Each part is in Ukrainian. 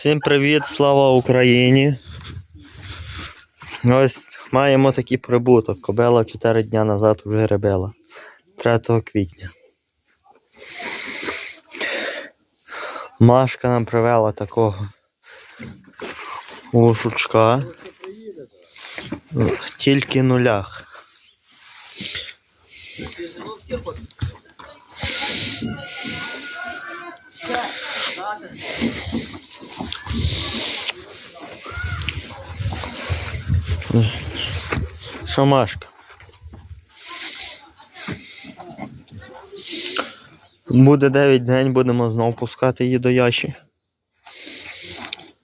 Всім привіт, слава Україні. Ось маємо такий прибуток. Кобела 4 дня назад вже ребела. 3 квітня. Машка нам привела такого лошучка. Тільки нулях. Що Машка? Буде 9 день, будемо знову пускати її до ящі.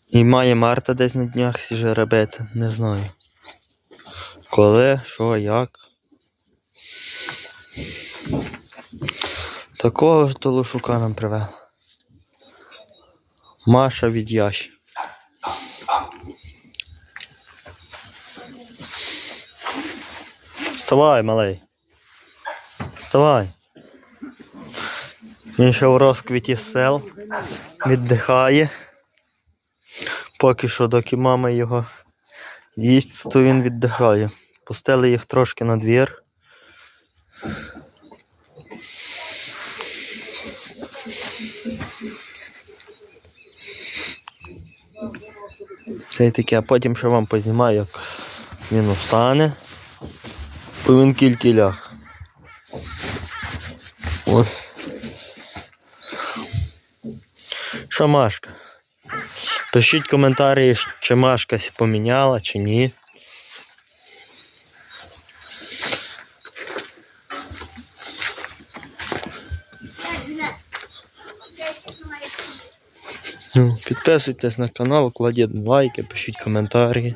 І має Марта десь на днях всі жеребети, не знаю. Коли, що, як. Такого ж толошука нам привела. Маша від Яші. Вставай, малий. Вставай. Він ще в розквіті сел. Віддихає. Поки що, доки мама його їсть, то він віддихає. Пустили їх трошки на двір. Це таке, а потім ще вам познімаю, як він встане. Повин кільки ляг. Ось. Що Машка? Пишіть коментарі, чи Машка поміняла, чи ні. Підписуйтесь на канал, кладіть лайки, пишіть коментарі.